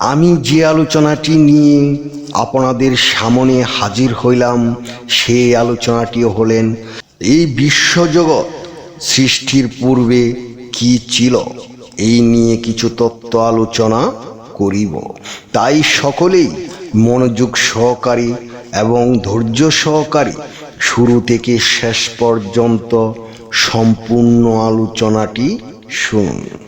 আমি যে আলোচনাটি নিয়ে আপনাদের সামনে হাজির হইলাম, সেই আলোচনাটি হলেন, এই বিশ্বজগৎ সৃষ্টির পূর্বে কি ছিল? এই নিয়ে কিছু তত্ত্ব আলোচনা করিব। তাই সকলেই মনোযোগ সহকারী এবং ধৈর্য সহকারী শুরু থেকে শেষ পর্যন্ত সম্পূর্ণ আলোচনাটি শুনুন।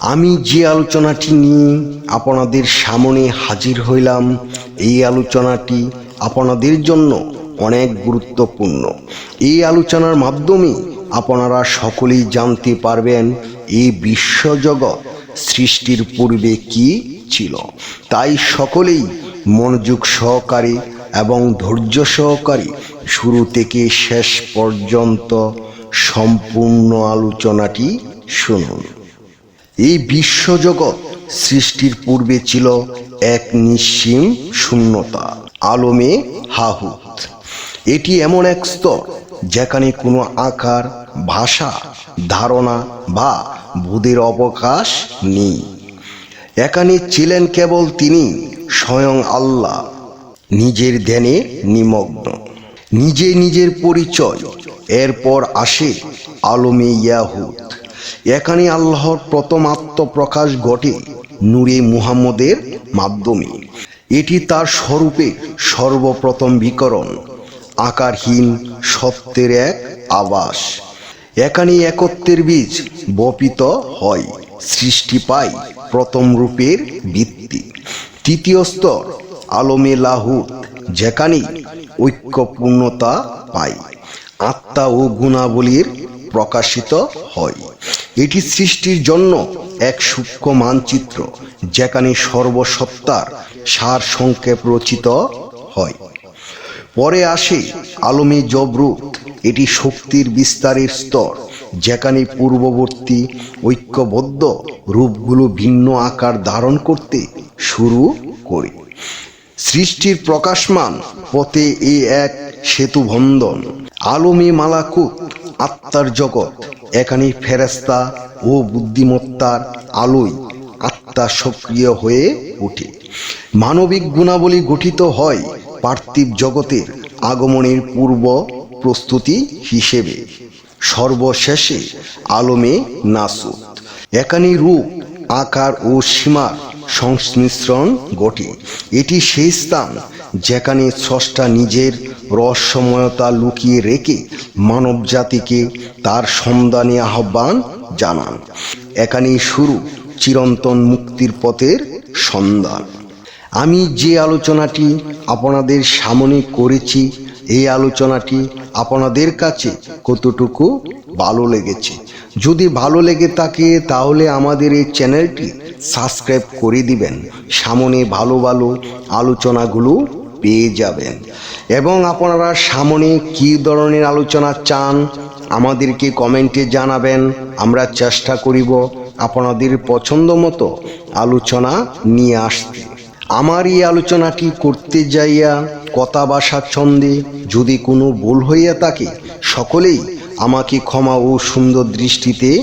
আমি যে আলোচনাটি নিয়ে আপনাদের সামনে হাজির হইলাম, এই আলোচনাটি আপনাদের জন্য অনেক গুরুত্বপূর্ণ। এই আলোচনার মাধ্যমে আপনারা সকলেই জানতে পারবেন এই বিশ্বজগৎ সৃষ্টির পূর্বে কি ছিল। তাই সকলেই মনোযোগ সহকারে এবং ধৈর্য সহকারে শুরু থেকে শেষ পর্যন্ত সম্পূর্ণ আলোচনাটি শুনুন। এই বিশ্বজগৎ সৃষ্টির পূর্বে ছিল এক নিঃসীম শূন্যতা, আলমে হাহুত। এটি এমন এক স্তর যেখানে কোনো আকার, ভাষা, ধারণা বা বোধের অবকাশ নেই। এখানে ছিলেন কেবল তিনি, স্বয়ং আল্লাহ, নিজের ধ্যানে নিমগ্ন। নিজে নিজের পরিচয়, এরপর আসে আলমে ইয়াহুদ। এখানে আল্লাহর প্রথম আত্মপ্রকাশ ঘটে নূরে মুহাম্মদের মাধ্যমে। এটি তার স্বরূপে সর্বপ্রথম বিকরণ, আকারহীন সত্যের এক আবাস। এখানে একত্বের বীজ বপিত হয়, সৃষ্টি পায় প্রথম রূপের ভিত্তি। তৃতীয় স্তর, আলমে লাহুত, যেখানে ঐক্যপূর্ণতা পায়, আত্মা ও গুণাবলীর প্রকাশিত হয়। এটি সৃষ্টির জন্য এক সূক্ষ্ম মানচিত্র, যেখানে সর্বসত্তার সার সংক্ষেপ রচিত হয়। পরে আসে আলমী জবরুত এটি শক্তির বিস্তারের স্তর, যেখানে পূর্ববর্তী ঐক্যবদ্ধ রূপগুলো ভিন্ন আকার ধারণ করতে শুরু করে। সৃষ্টির প্রকাশমান পথে এ এক সেতু বন্ধন আলমী মালাকুত আত্মার জগৎ এখানে ফেরেস্তা ও বুদ্ধিমত্তার আলোয় আত্মা সক্রিয় হয়ে ওঠে। মানবিক গুণাবলী গঠিত হয় পার্থিব জগতের আগমনের পূর্ব প্রস্তুতি হিসেবে। সর্বশেষে আলমে নাসুদ একানি রূপ, আকার ও সীমার সংমিশ্রণ ঘটে। এটি সেই স্থান যেখানে স্রষ্টা নিজের রহস্যময়তা লুকিয়ে রেখে মানব জাতিকে তার সন্ধানে আহ্বান জানান। এখানেই শুরু চিরন্তন মুক্তির পথের সন্ধান। আমি যে আলোচনাটি আপনাদের সামনে করেছি, এই আলোচনাটি আপনাদের কাছে কতটুকু ভালো লেগেছে? যদি ভালো লেগে থাকে, তাহলে আমাদের এই চ্যানেলটি সাবস্ক্রাইব করে দিবেন। সামনে ভালো ভালো আলোচনাগুলো পেয়ে যাবেন। এবং আপনারা সামনে কী ধরনের আলোচনা চান, আমাদেরকে কমেন্টে জানাবেন। আমরা চেষ্টা করিব আপনাদের পছন্দ মতো আলোচনা নিয়ে আসতে। আমার এই আলোচনাটি করতে যাইয়া কথা বা স্বাচ্ছন্দ্যে যদি কোনো ভুল হইয়া থাকে, সকলেই আমাকে ক্ষমা ও সুন্দর দৃষ্টিতে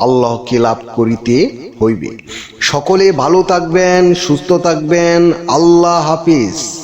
আল্লাহকে লাভ করিতে হইবে? সকলে ভালো থাকবেন সুস্থ থাকবেন। আল্লাহ হাফিজ।